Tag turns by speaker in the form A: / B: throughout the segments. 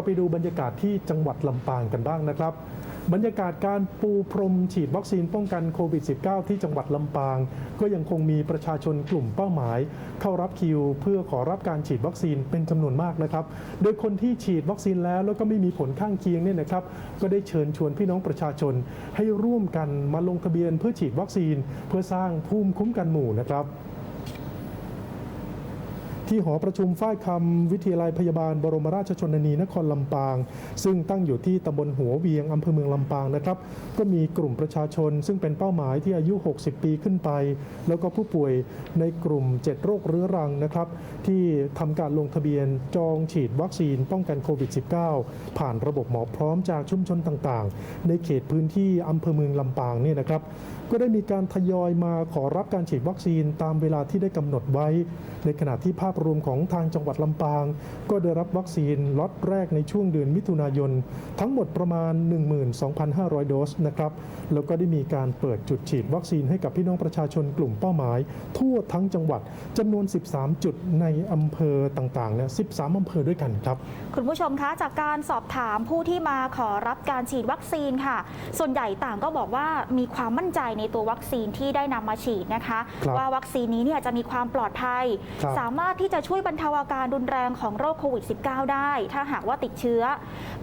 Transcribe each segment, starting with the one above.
A: เราไปดูบรรยากาศที่จังหวัดลำปางกันบ้างนะครับ บรรยากาศการปูพรมฉีดวัคซีนป้องกันโควิด -19 ที่จังหวัดลำปาง ก็ยังคงมีประชาชนกลุ่มเป้าหมาย เข้ารับคิว เพื่อขอรับการฉีดวัคซีนเป็นจำนวนมากนะครับ โดยคนที่ฉีดวัคซีนแล้วแล้วก็ไม่มีผลข้างเคียงเนี่ยนะครับ ก็ได้เชิญชวนพี่น้องประชาชน ให้ร่วมกันมาลงทะเบียนเพื่อฉีดวัคซีน เพื่อสร้างภูมิคุ้มกันหมู่นะครับ ที่หอประชุมฝ้ายคำวิทยาลัยพยาบาลบรมราชชนนีนครลำปาง ซึ่งตั้งอยู่ที่ตำบลหัวเวียงอำเภอเมืองลำปางนะครับ ก็มีกลุ่มประชาชน ซึ่งเป็นเป้าหมายที่อายุ 60 ปีขึ้นไป แล้วก็ผู้ป่วยในกลุ่ม 7 โรคเรื้อรังนะครับ ที่ทำการลงทะเบียนจองฉีดวัคซีนป้องกันโควิด -19 ผ่านระบบหมอพร้อมจากชุมชนต่างๆ ในเขตพื้นที่อำเภอเมืองลำปางเนี่ยนะครับก็ได้มีการทยอยมาขอรับการฉีดวัคซีนตามเวลาที่ได้กำหนดไว้ ในขณะที่ภาพรวมของทางจังหวัดลำปาง ก็ได้รับวัคซีนล็อตแรกในช่วงเดือนมิถุนายน ทั้งหมดประมาณ 12,500 โดสนะครับแล้วก็ได้มีการเปิดจุดฉีดวัคซีนให้กับพี่น้องประชาชนกลุ่มเป้าหมาย ทั่วทั้งจังหวัดจำนวน 13 จุดในอำเภอต่างๆเนี่ย13 อำเภอด้วยกันครับ
B: คุณผู้ชมคะจากการสอบถามผู้ที่มาขอรับการฉีดวัคซีนค่ะ ส่วนใหญ่ต่างก็บอกว่ามีความมั่นใจในตัววัคซีนที่ได้นำมาฉีดนะคะ
A: ครับ
B: ว่าวัคซีนนี้เนี่ยจะมีความปลอดภัย
A: ครับ
B: สามารถที่จะช่วยบรรเทาอาการรุนแรงของโรคโควิด -19 ได้ ถ้าหากว่าติดเชื้อ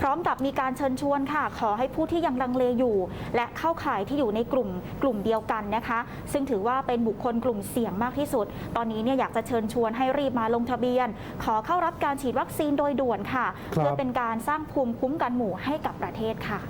B: พร้อมกับมีการเชิญชวนค่ะ ขอให้ผู้ที่ยังลังเลอยู่ และเข้าข่ายที่อยู่ในกลุ่มกลุ่มเดียวกันนะคะ ซึ่งถือว่าเป็นบุคคลกลุ่มเสี่ยงมากที่สุด ตอนนี้เนี่ยอยากจะเชิญชวนให้รีบมาลงทะเบียน ขอเข้ารับการฉีดวัคซีนโดยด่วนค่ะ
A: ครับ
B: เพื่อเป็นการสร้างภูมิคุ้มกันหมู่ให้กับประเทศค่ะ